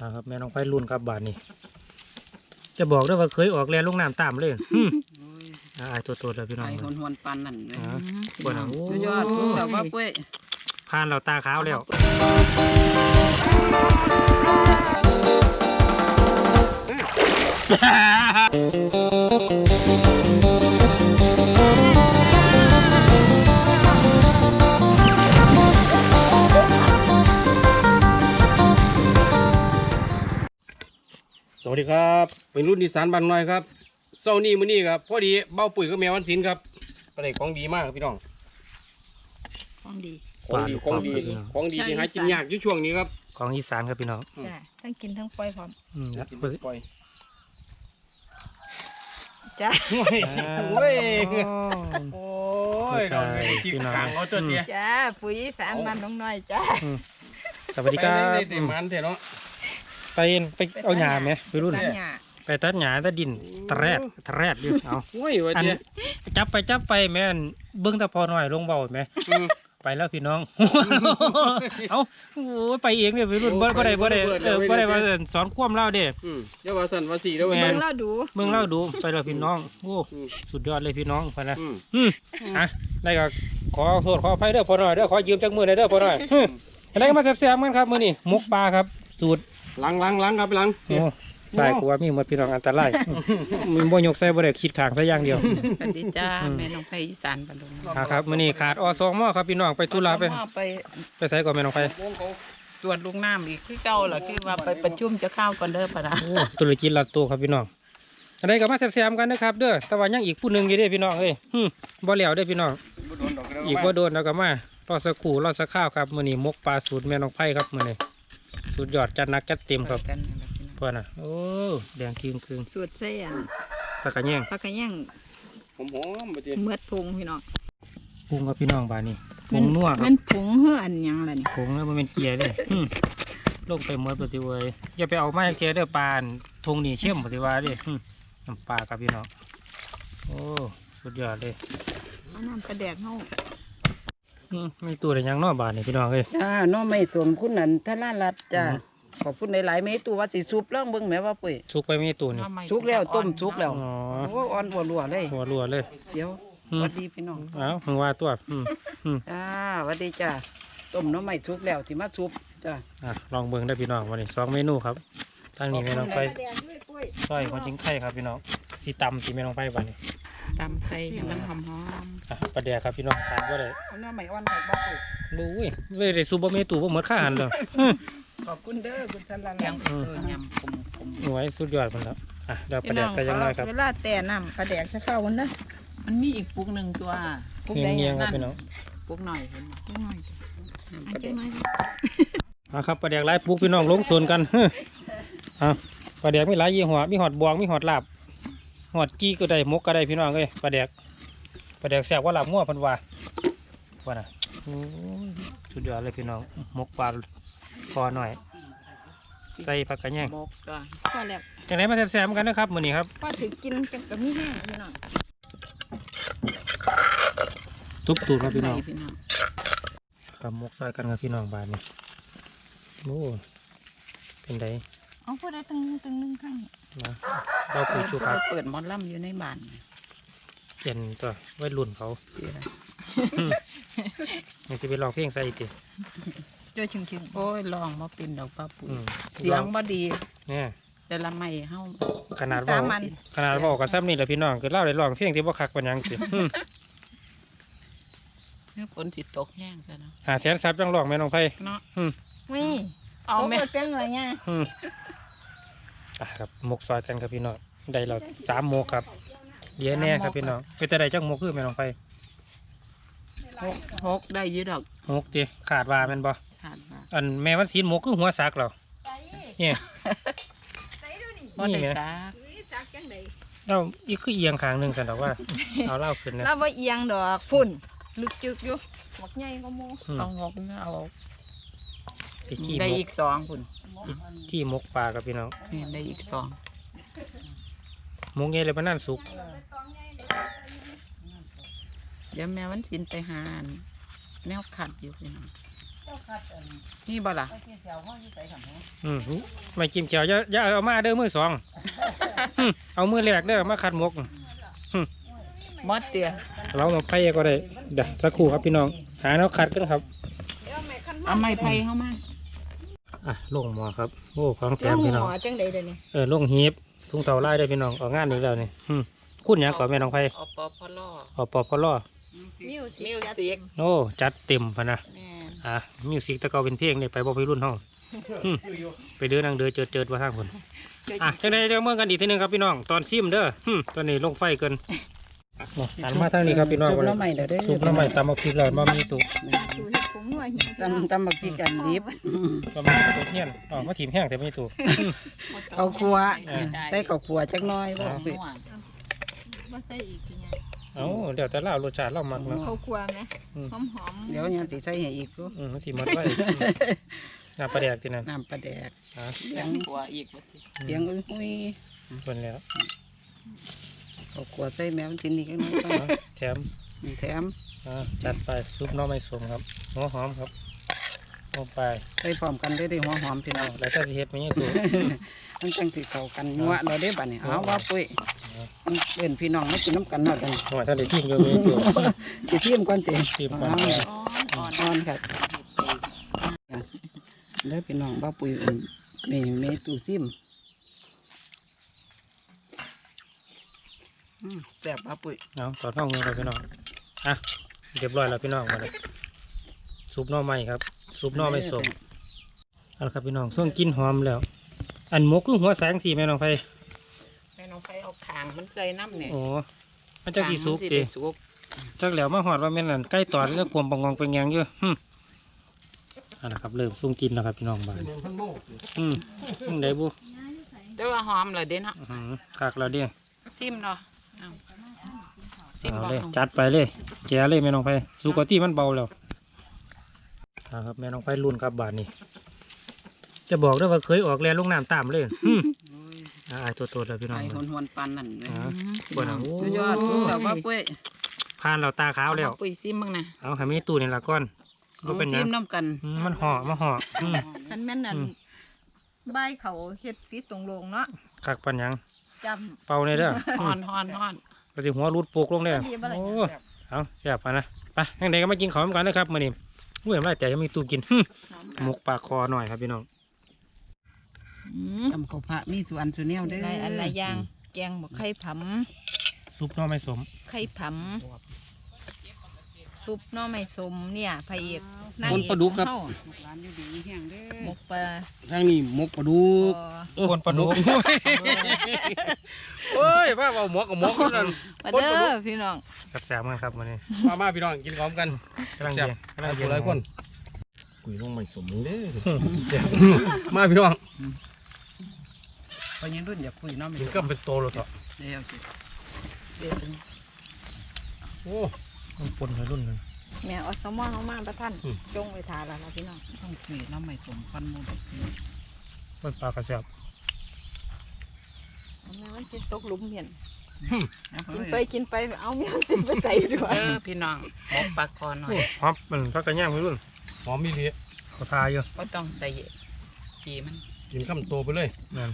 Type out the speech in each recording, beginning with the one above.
นะครับแม่น้องไฟรุ่นครับบาทนี้ จะบอกด้วยว่าเคยออกแรงลูกน้ำตามเลยอืมอ่าอายตัวตัวเลยพี่น้องไอ้หวนหวนๆปันนั่นเลยอ่าปวดหลังโอ้สุดยอดสุดแต่ว่าเป้ยผ่านเราตาขาวแล้วส วัสดีครับเป็นรุ่นอีสานบ้านน้อยครับเช้านี้มื้อนี้ครับพอดีเบ้าปุ๋ยกับแมววันศิลป์ครับอะไรของดีมากครับพี่น้องของดีของดีของดีของดีที่หากินยากอยู่ช่วงนี้ครับของอีสานครับพี่น้องจ้ะทั้งกินทั้งปล่อยพร้อมอืมแล้วกินปล่อยจ้ะโอ้ยอ่าโอ้ยอ๋อโอ้ยเราไม่ได้กินกลางเอาตัวเตี้ยจ้าปุ๋ยสารมันน้องน้อยจ้าสวัสดีครับไปในเต็มมันเถอะเนาะ ไปไปเอาหญ้าไหมไปรุ่น ตัดหญ้าไปตัดหญ้าตัดดินตะแรดตะแรดอยู่เอาโอ้ยว่าอันเตี้ยจับไปจับไปแม่นเบิ้งแตะพอหน่อยลงเบาไหมอืมไปแล้วพี่น้อง เอาโอ้ยไปเองเนี่ยไปรุ่นบ่โอ้บ่ได้บ่ได้ไปเบิดเออไปเบิดบ่ได้ว่าสอนความเล่าเด้ อืมเดี๋ยวว่าสั่นว่าสีแล้วแม่เว้ยเบิ่งแล้วดูเมืองเล่าดูไปแล้วพี่น้องโอ้อืม สุดยอดเลยพี่น้องพอนะอืมอืมอะได้ก็ขอโทษขออภัยเด้อพอหน่อยเด้อขอยืมจักมือหน่อยเด้อพอหน่อยอืมอะไรก็มาแซ่บๆกันครับมื้อนี้หมกปลาครับ สูตร ล้างล้างล้างครับไปล้างโอ้ตายกลัวมีหมดพี่น้องอันตรายมีบ่ยกใส่บ่ได้คิดข้างซะอย่างเดียวสวัสดีจ้าแม่น้องไผอีสานบ้านดงอะครับมื้อนี้ขาดอสองหม้อครับพี่น้องไปธุระไปเอาไปไปใส่ก่อนแม่น้องไปตรวจลูกน้ำอีกคือเก่าล่ะคือว่าไปประชุมจะเข้าก่อนเด้อปะนะโอ้ตุรกิจลัดตัวครับพี่น้องอะไรก็มาแซ่บๆกันนะครับเด้อแต่ว่ายังอีกผู้หนึ่งอยู่เด้พี่น้องเอ้ยหึบ่แล้วเด้อพี่น้องบ่โดนดอกเด้ออีกบ่โดนแล้วก็มารอสักครู่รอสักข้าวครับมื้อนี้มกปลาสูตรแม่น้องไผ่ครับมื้อนี้ สุดยอดจัดหนักจัดเต็มครับกันนั่นแหละพี่น้องเพื่อนน่ะโอ้แดงครึงครึงสูตรเส้นปลากระแยงปลากระย่างหอมๆบ่เตี้ยเมือดพุงพี่น้องปรุงกับพี่น้องบานนี้ปรุงนัวครัมับนผงเฮืออันหยังล่ะนี่ปรุงแล้วมันเป็นเกียร์เด้หึลงไปหมดปฏิเวยอย่าไปเอาไม้เกียร์เด้อปลาอันทงนี่เข้มปฏิวาเด้หึน้ำปลาครับพี่น้องโอ้สุดยอดเลย เอาน้ำกระแดกเฮา อืมมีตัวอะไรยังเนอบานนี่พี่น้องเอ้ยจ้าน้องไม่สมคุณนันทลารัตน์จ้าอืมขอบคุณหลายๆเมตูว่าสิซุปเรื่องเบิ่งแหม่ว่าปุ้ยสุกไปไม่ตัวนี่ซุกแล้วต้มซุกแล้วอ๋อโอ้อ่อนบัวรัวเลยหัวรัวเลยเดี๋ยวอืมหวัดดีพี่น้องเอ้ามึงว่าตัวอืมอืมจ้าหวัดดีจ้าต้มหน้ำไม่ซุกแล้วสิมาซุปจ้าอะลองเบิ่งได้อพี่น้องวันนี้สองเมนูครับทางนี้แม่น้องไฟซอยหัวจิงไข่ครับพี่น้องสีตำสีแม่น้องไฟบานนี้ ตำใส่ให้มันหอมอะปลาแดกครับพี่น้องขาดว่าได้ๆเอาหน้ำไม่อ่อนใส่บ่ปุ้ยบุ้ยเว้ยได้ซูเปอร์เมตูบ่หมดค่าหันเลยขอบคุณเด้อคุณทลารัตน์เออยำขมขมหน่วยสุดยอดมันแล้วอะเดี๋ยวปลาแดกใส่ยังไงครับเวลาแต่น้ำปลาแดกจะเข้าวันนะมันมีอีกปุกหนึ่งตัวปุกเงีใดยงเงียงๆครับนั่นพี่น้องปุกหน่อยเห็นไหมปุกหน่อยปลาแดกอะครับปลาแดกหลายปุ๊กพี่น้องลงส่วนกันเฮ้ออะปลาแดกมีหลายยี่ห้อมีหอดบวงมีหอดลาบ หอดกี้ก็ได้มกก็ได้พี่น้องเอ้ยปลาแดกปลาแดกแซ่บกว่าลาบงัวเพันว่าว่าน่ะโอ้ยสุดยอดเลยพี่น้องมกปลาคอหน่อย ใส่ผักกระแยงมกจ้ะพอแล้วจังไรมาแซ่บๆกันนะครับมื้อนี้ครับพอถือกินกันกับมีแห้งพี่น้องทุบตูดครับพี่น้องพี่น้องกับมกซอยกันกับพี่น้องบ้านนี่โอ้เป็นได เอาพูดได้ตึงตึงนึงข้างนะเราคุยชูครับเปิดหมอลล่ำอยู่ในบ้านเปลี่ยนตัวไว้รุ่นเขาดีเลยมันจะไปลองเพลงใส่อีกทีเจอชึงชึงโอ้ยลองมาเป็นดอกป้าปุ๋ยอืมเสียงบ่ดีเนี่ยแต่ละไม่เฮาขนาดเว่าขนาดเว่ากับซ้ำนี่แหละพี่น้องก็เล่าได้ลองเพลงที่บ่คักปัญญังสิอืมเมื่อฝนสิตกแห้งซะเนาะหาแสนซับจังลองแม่น้องไผ่เนาะอืมนี่เอาแม่เเป็นอะไรเนี่ยอืม อะครับมกซอยกันครับพี่น้องได้เราสามโมกครับเดี๋ยวแน่ครับพี่น้องเป็นแต่ใดจังโมกคือแม่น้องไผ่หกหกได้อยืดดอกโมกจีขาดว่าแม่นบ่ขาดมาอันแม่วันศีลโมกคือหัวสักเหรอใส่เนี่ยใส่ดูนี่บ่ได้นี่ไงซักอุ้ยซักจังไดเราอีกคือเอียงข้างหนึ่งสันดอกว่าเอาเล่าขึ้นนะเราบ่เอียงดอกพุ่นลึกจึกอยู่บักใหญ่ก็โมอืมเอาหกเอาที่ขี้ได้มอีกกสอง คุณที่มกปลากับพี่น้องนี่ได้อีกสองมกเงี้ยเลยมันนั่นสุกเดี๋ยวแม่วันสินไปหาอันแนวขัดอยู่พี่น้องไปนี่บ่ล่ะอืมไม่จิ้มเขียวอย่าอย่าเอามาเด้อมือสองอืมเอามือแรกเด้อมาขัดหมกมอดเตียเรามาไพ่ก็ได้เดี๋ยวสักครู่ครับพี่น้อง หาแนวขัดกันครับ เอาไม้ไผ่เข้ามา อะลงหมอครับโอ้ของแถแล้มวพี่น้องหมอจังใดเดี๋ยวนี้เออลงฮีบทุ่งเตาไล่ได้อพี่น้องออกงานอีกแล้วนี่อืมคุณหยังก่อนแม่น้องไผ่อปพลอออปอพอล่อมิวสิมิวจัดสิกโอ้จัดเต็มพะนะแม่นอะมิวสิกตะเกาเป็นเพลงนี่ไปบอกไปรุ่นห้องอืมไปเดินนางเดินเจิดเจิดว่าทางคนอะจังไดจะเมื่อกันอีกทีหนึงครับพี่น้องตอนซิมเด้ออืมตอนนี้ลงไฟเกินมาหันมาทางนี้ครับพี่น้องซุปน้ำใหม่เด้อเด้อซุปน้ำใหม่ตำเอาพริกแล้วมามีตุดูเห็ดผงนัวหิวพี่น้องตำตำบักพริกกันดิบก็มีตุเฮียนอ๋อมาถิ่มแห้งแต่ไม่มีตุข้าวคั่วเออใส่ข้าวคั่วจักหน้อยบ่เอาสิมาใส่อีกทีไงเอ้าเดี๋ยวแต่เล่ารสชาติเรามักเนาะข้าวคั่วไหมอืม หอมหอมเดี๋ยวยังสิใส่ให้อีกอยู่อืมมันสิหมดไว้อืมน้ำปลาแดกที่นั่นน้ำปลาแดกอะเสียงคั่วอีกบ่สิเสียงอุ้ยคนแล้วข้าวคั่วใส่แมวสินี่กันหน่อยเอาแถม แถมอ่า จัดไปซุปหน้อไม้สมครับหัวหอมครับลงไปใส่พร้อมกันได้ได้หัวหอมพี่น้เอาองแล้วถ้าสิเฮ็ดไม่ใช่ตัวมันจังสิเข้ากันนัวเราได้บัดนี้เอาว่าปุ้ยมันเอิ้นพี่น้องมากินน้ำกันเนาะกันหัวท่านได้ทิ้งก็ไม่ใช่ตัวสิเทียมก่อนติทีมก่อนอ่อนอ่อนครับแล้วพี่น้องว่าปุ้ยเอิ้นแม่แม่ตู้ซิมอืมแซ่บว่าปุ้ยเอาตอนห้องเงินเราพี่น้องอะ เรียบร้อยแล้วพี่น้องมาเลยซุปหน้อไม้ครับซุปหน้อไม้สมเอาละครับพี่น้องส่วงกินหอมแล้ว อันหมกคือหัวแสงสีแม่น้องไฟแม่น้องไฟเอาคางมันใส่น้ำเนี่ยโอ้มันจะกี่สุกคางมันตีได้สุกจักแล้วมาหอดว่าแม่นอั่นใกล้ตอนแล้วควมปังงองเป็นยังเยอะหึ่มเอาละครับเริ่มส่งกินแล้วครับพี่น้องบ้านอืมอืมได้บุแต่ว่าหอมเลยเด้เนาะอื้อหือคักแล้วเด้ซิมเนาะเอาซิมเอาบ่เลยเอาจัดไปเลย แจเลยแม่น้องไฟสุกตี้มันเบาแล้วเอาครับแม่น้องไฟรุ่นครับบาทนี้ จะบอกด้วยว่าเคยออกแลนลงน้ำตามเลยหึ่มอ่าไอ้ตัวโตแล้วพี่น้องไอ้หวนหวนๆปันนั่นเลยอ่าอืมปวดอะโอ้สุดยอดสุดแบบว่าปุ้ยผ่านเราตาขาวแล้วเอปุ้ยซิมบ้างนะเอาให้มีตู้นี่ละก้อนก็เป็นหยัซิงมน้ำกันอืมมันห่อมาห่ออืมคันแม่นนั่นอืมใบายเขาเฮ็ดสีตรงลงเนาะคักปันหยังจเป่าในเด้อฮอนฮอนฮอนก็สิหัวรูดโปกลงเลยพอดีบ่ล่ะโอ้ เอาแซ่บไปนะไปยังไงก็มากินข้าวกันนะครับมื้อนี้อุ้ยน้ำลายแต่ยังมีตู้กินหึ่มหมกปลาคอหน่อยครับพี่น้องตำข้าวผัดมีส่วนส่วนแนวำเด้อหลายอันหลายอย่างแกงบักไข่ผำซุปหน่อไม้สม ไข่ผำ ซุปหน่อไม้สมเนี่ยพระเอกนางคนเอกปลาดุกครับ ของเฮาร้านอยู่ดีแห้งเด้อหมกปลาทางนี้หมกปลาดุกบ่คนปลาดุกเฮ้ยว่าเอาหมกกับหมกนั่นมาเด้อพี่น้องแซ่บๆกันครับมื้อนี้มามาพี่น้องกินพร้อมกันกำลังเย็นกำลังเย็นหลายคนคุยลงไม่สมมึงเด้อมาพี่น้องพอยังรุ่นอยากคุยเนาะไม่กินรู้กับเป็นโตแล้วเถอะเดี๋ยวสิเดี๋ยวโอ้ ปนให้รุ่นเลยแม่อสมอเฮามาประท่านอืมจงไว้ทาแล้วนะพี่น้องต้องคุยน้ำไม่สมคันหมูดมันปลากระแซ่บเอาแม่มันสิตกหลุมเห็นนะกินไปกินไปเอาแม่มันสิไปใส่ด้วยเออพี่น้องหมกปลาคอหน่อยฮอปมันพักกระย่างให้รุ่นหอมมีดีเขาทาอยู่ก็ต้องใส่ขี้มันกินคำโตไปเลยนั่น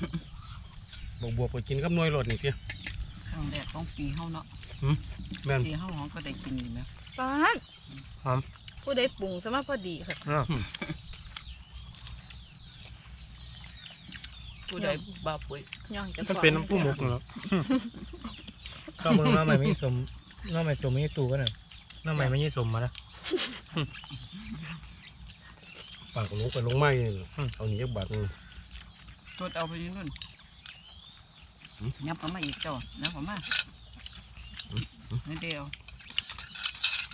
บวกบวกไปกินกับหน่วยรถนี่เพียครั้งแรกของปีเฮาเนาะ แม่นปีเฮาหอมก็ได้กินอยู่ไหมปาดหอมผู้ใดปรุงสมาพอดีค่ะอ้าวผู้ใดบ้าปุ๋ยย่องจะมันเป็นน้ำผู้หมกเหรอก็มึงน้ำใหม่ไม่สมน้ำใหม่สมไม่ตู้กันน่ะน้ำใหม่ไม่สมมานะ ปากลงไปลงไม้นี่อืม เอาหนีจากบาดนึงตรวจเอาไปนี่นู่นยับเอามาอีกเจ้ายับเอามา นี่เดียว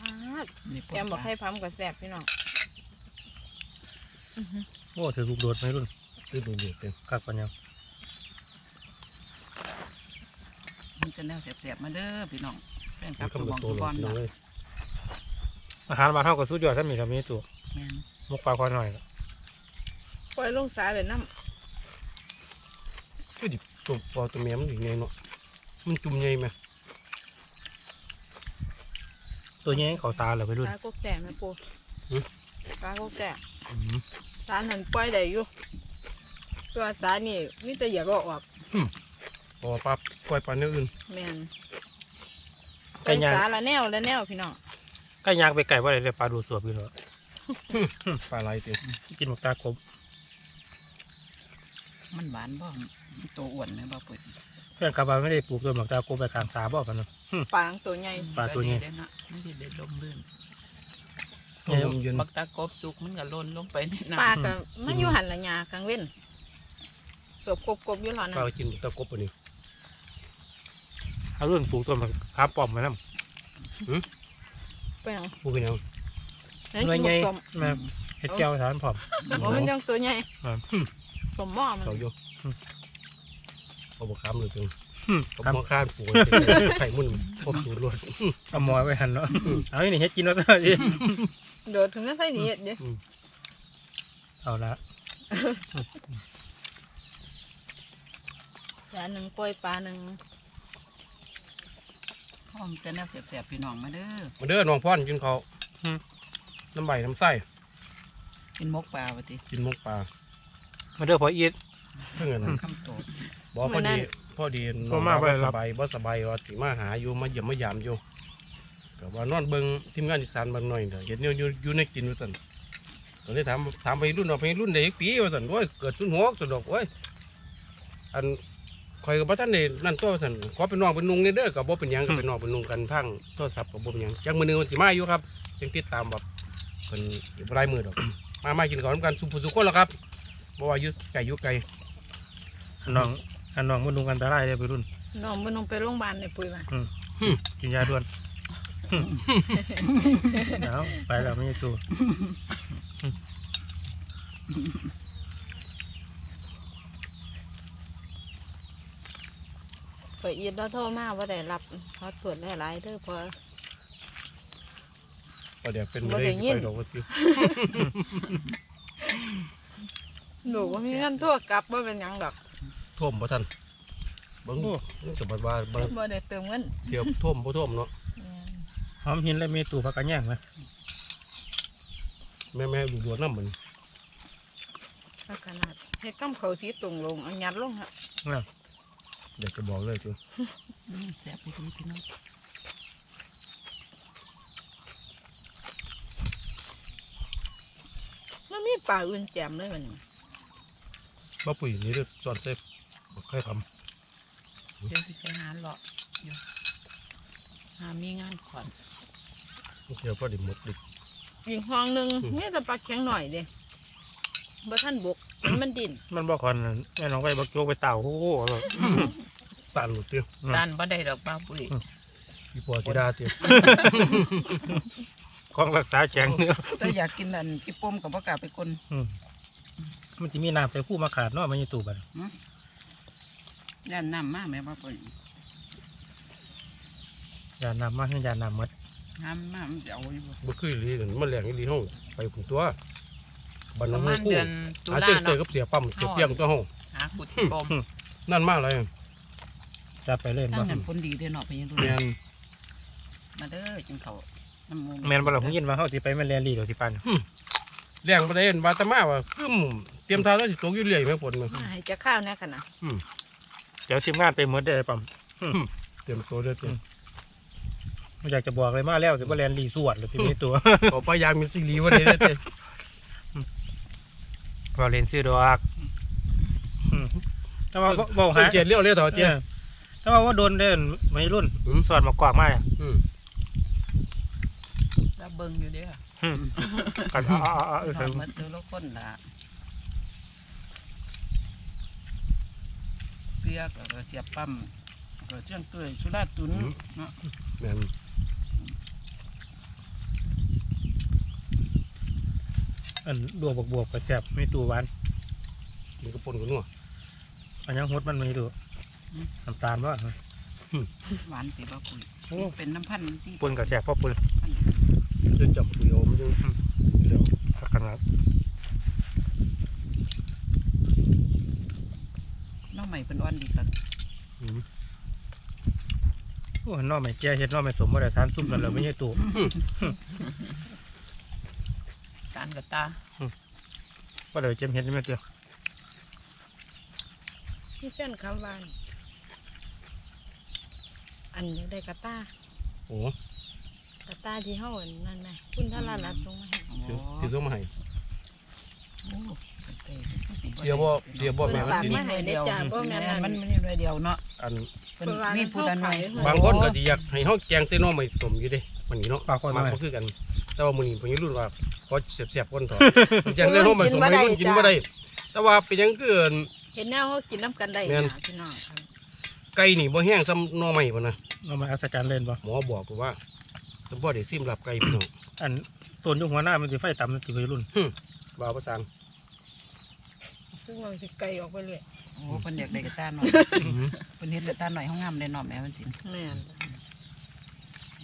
ปาดนี่แกมบอกให้พัมกับแซ่บพี่น้องโอ้ถือลูกโดดไหมรุ่นตื้อดูเดือดเต็มกักปันยังมันจะแนวแสบๆมาเด้อพี่น้องแฟนคลักิบนตัวคำบองโตตัวเลบอลยเนาะเลยอาหารมานเท่ากับสุดยอดถ้ามีทำนี้ตัวแม่นหมกปลาคอหน่อยปล่อยลงสายแบบน้ก็ดิตัวปอตัวเมียมันถึงไงเนาะมันจุ่มไงไหม ตัวนี้เขาตาเหรอไปำรุ่นปลากกแก่แม่ปูปลากกแก่อืมสารหันปล่อยได้อยู่ตัวสารนี่มีแต่อยากเอาออกพอปั๊บปล่อยปลาเนื้ออื่นแม่นไก่ย่างสารละแนวละแนวพี่น้องไก่ย่างไปไก่ว่าอะไรเลยปลาดูดสวบอยู่เนาะปลาไหลเต็มกินหมกตาคมมันหวานบ่มันตัวอ้วนไหมบ่ปุ๋ยเพื่อนกลับมาไม่ได้ปลูกต้นหมกตาคมไปข้างสาบ่กันเนาะปางตัวใหญ่ปลาตัวนี้เด้อเนาะมันสิได้ลมลื่นต้มเย็นบักตากบสุกมันก็หล่นลงไปในน้ปลาก็มันอยู่หันละยากลางเว้นเกือบกบๆอยู่หรอปนะลากินตะกบอันนี้เอารุ่นปลูกต้นมะขามป้อมมานํเป็นหยังผู้เป็นหยังนั่นหน่วยกินใหญ่หมกสมแม่เฮ็ดแก้วสารพร้อมโอ้มันยังตัวใหญ่ครับสมหม้อมัน เขาอยู่ เอาบกคำเลยจังอืมเขาครับบอกข้านปูไข่มุ่นครบสูตรรวดเอาหมอไว้หันเนาะเอาอีนี่เฮ็ดกินแล้วก็ดิโดดถึงไม่ใช่หนีเดี๋ยวเอาละจานหนึ่งปล่อยปลาหนึ่งำพร้อมจะแนวเสียบๆพี่น้องมาเด้อมาเด้อน้องพ่อนกินเขาวน้ำใบน้ำไส้กินมกปลาว่าติกินหมกปลามาเด้อพออีทเพื่อนนั้นคำโตบ อกพอดีพอดีน้องบ่มาบ่ได้บ่รัสบบายบ่สบายว่าสิมาหาอยู่มาเยี่ยมมายามอยู่ก็ว่านอนเบิ่งทีมงานอีสานบางหน่อยเด้อเห็นอยู่อยู่อยู่ในกินว่าซั่นก็เลยถามถามไปรุ่นเอาไปรุ่นใดปีว่าซั่นโอ้ยเกิด06ซั่นดอกโอ้ยอันข่อยก็บ่ทันได้นั่นตัวว่าซั่นขอเป็นน้องเป็นนุ่งนี่เด้อก็บ่เป็นหยังก็เป็นน้องเป็นนุ่งกันทางโทรศัพท์ก็บ่เป็นหยังจักมื้อหนึงมันสิมาอยู่ครับยังติดตามแบบเพิ่นอยู่บ่หลายมื้อดอก มามากินข้าวนำกันสุผู้สุคนแล้วครับบ่ว่าอยู่ไกลอยู่ไกลอันน้อง อันน้องมันดุงอันตรายเลยไปรุ่นน้องมันลงไปโรงพยาบาลในปุ๋ยมากินยาด่วนเอาไปแล้วไม่ใช่ตัวไปอีดเราโทรมาว่าได้รับเขาตรวจหลายๆเด้อพอก็เดี๋ยวเป็นบ่บ่ได้ได้ยินไปดอกว่าสิหนูว่ามีเงินทั่วกลับว่าเป็นหยังดอก ท่วมบ่ทันเบิ่งมันจะบ่ว่าบ่บ่ได้เติมเงินเที่ยวท่วมบ่ท่วมเนาะหอมหินและเมตูผักกระแยงไหมแม่แม่ดูดวดน้ำมันถ้าขนาดเฮ็ดกำเขาสีตรงลงเอายัดลงฮะเดี๋ยวจะบอกเลยจ้ะอืมแซ่บไปดีพี่น้องมันมีปลาอื่นแจ่มเลยมันบ่ปุ๋ยนี่เด้อสอนเซฟ บ่เคยทเดี๋ยวสิไปหาเลาะอยู่หามีงานขอนำเดี๋ยวพอไดีหมดดิอีกห้องหนึ่งอืมมีแต่ปลาแข็งหน่อยเด้บ่ท่านบกมันมันดิน มันบอกคอนแม่น้องไปบักโจกไปเต่าโอ้โหแบบตานหลุดเตี้ยด้านบ่ได้ดอกบ้าปุ๋ยอีปอสิดาเตี้ยของรักษาแข็งเนื้อแต่อยากกินอันพี่ป้มกับบ่กล้าไปคนอืมมันจะมีน้ำใส่คู่มาขาดเนาะไม่ใช่ตูบัน ย่านน้ำมาแม่บ้าปุ๋ยอย่าน้ำมาให้อย่าน้ำหมดน้ำมามันจะเอาอยู่บ่บ่คืออีหลีกันมันแรงอีหลีเฮาไปผุนตัวบันประน้ำมามูณคู่เดือนตุหาลาเจ๊งเตยเนาะกับเสียปั๊มเสียเปียงตัวเฮาหาขุดพี่ป้มนั่นมาเลยจะไปเล่นทาบ่งนั้นฝนดีเด้อเนาะไปยังดูแม่นมาเด้อกินข้าวน้ำมูแมนบ่เราเพิ่งยินมาเขาสิไปแม่นเรียนรีเดี๋ยวสิปันแรงบ่ได้เห็นว่าแตมาว่าคึมเตรียมท่าแล้วสิตกอยู่เรื่อยแม่ฝนแม่มาให้จะข้าวแน่ขนาดเดี๋ยวชิมงานไปหมดเด้อปั๊มเตรียมตัวเด้อเตรียมไม่อยากจะบอกเลยมาแล้วสิบ่เรียนรีสวดหรือพี่มีตัวขอพยายามมีสิริวันนี้เด้อเตรียมเราเรียนซื้อดอกอืมแต่ว่าบ่บ่หาสังเกตเลี้ยวเลี้ยวต่อเตี้ยเออแต่ว่าว่าโดนเด่นไม่รุ่นอืมสอดมากวากมากอืมแล้วเบิ่งอยู่เด้อกันอ่าอ่าอ่าเออทำมาเจอแล้วคนละเปียกแล้วก็เสียบปั๊มก็เชียงเกยสุราษฎร์ตุนเนาะแม่นอันดวกบวกๆก็แซ่บไม่ตูหวานกินกระปนกันนัวอันยังฮดมันไม่ดูน้ำตาลว่าหวานติบ่คุยโอ้เป็นน้ำพันธุ์ที่ปนกับแซ่บพ่อปนพันธุ์จะจับคุยเอามันยังเดี๋ยวพักกันแล้วน้อ ใหม่เป็นอ่อนดีครับอืมโอ้นอไม่แก่เฮ็ดนอไม่สมบ่ได้ทานซุปนั่นเลยไม่ใช่ตูการกับตาปลาเดี๋ยวเจมเห็ดนี่แม่เจียวที่เส้นคำวานอันยังได้กระต้าโอ้กระต้าที่เฮาอันนั่นไหมคุณท่ารารัดลงมาให้ถือถือส่งมาให้โอ้ เต้เสียบ่เสียบ่แม่มันสิฝากมาให้ได้จ้าบ่แม่นมัมันนมันนี่หน่วยเดียวเนาะอันเพิ่นมีผู้ละหน่วยบางคนก็สิอยากให้เฮาแกงใส่หน่อไม้ต้มอยู่เด้มันนี่เนาะปลาคอยมัมานไหมบ่คือกัน แต่ว่ามื้อนี้เพิ่นยังรุ่นว่าขอเสียบๆก่อนเถอะแกงใส่หน่อไม้ต้มให้รุ่นกินบ่ได้ แต่ว่าเป็นหยังคืออันเห็นแนวเฮากินน้ำกันได้แม่นนะพี่น้องครับไก่นี่บ่แห้งซ้ำหน่อไม้พุ่นน่ะเอามาอัศการเล่นบ่หมอบอกว่าถ้าบ่ได้ซิมลับไก่พี่น้องอันต้นอยุหัวหน้ามันจะไฟต่ำมันจะไปรุ่นบ่าวประสาน ซึ่งมันสิไกลออกไปเลยโอ้เพิ่นอยากได้กระต้าหน่อยเพิ่นเฮ็ดกระต้าหน่อยห้องงามได้เนาะแม่มันสิแม่น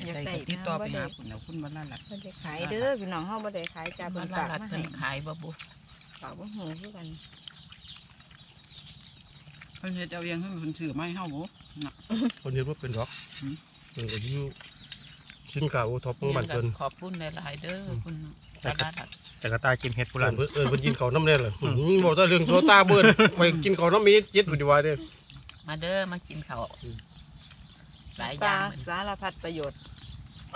อยากได้ก็ติดต่อไปหาคุณเอาคุณบ่ล่ะล่ะบ่ได้ขายเด้อพี่น้องเฮาบ่ได้ขายจ้าบ่เพิ่นล่ะฝากล่ะมาเพิ่ให้นขายบ่บุฝากบ่ฮู้คือกันเพิ่นเฮ็ดเอาเองเพิ่นเพิ่นซื้อมาให้เฮาบ่คนเฮ็ดบ่เป็นดอกอืมเพิ่นก็อยู่ สินค้าโอท็อปของบ้านเพิ่นขอบคุณหลายๆเด้อคุณตาลาดแต่กระตายกินเห็ดปุเอิรันนเพิ่นเอินเพิ่นกินข้าวน้ำแน่เลยอืมบอกแต่เรื่องโซตาเบิ้นไปกินข้าวน้ำมีเจ็ดอยู่ดีว่าเด้อมาเด้อมากินข้าวหลายอปลาย่างสารพัดประโยชน์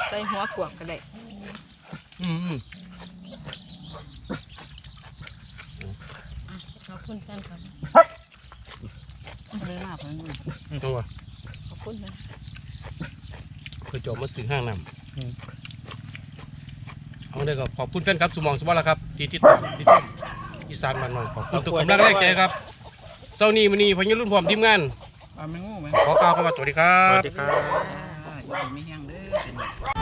ใส่หัวขวางก็ได้อืมอืมขอบคุณท่านครับเลยมาเพิ่นจังหวะขอบคุณนะเพื่อจบมาถึงห้างน้ำเอาได้ก็ขอบคุณแฟนครับสมองสมบัติแล้วครับที่ติดตามที่ชมอีสานบ้านน้องขอบคุณทุกกำลังแรงใจครับเช้านี้มื้อนี้พญรุ่นพร้อมทีมงานปลาแมงงูแม่ขอกล่าวคำว่าสวัสดีครัสวับสดีครับ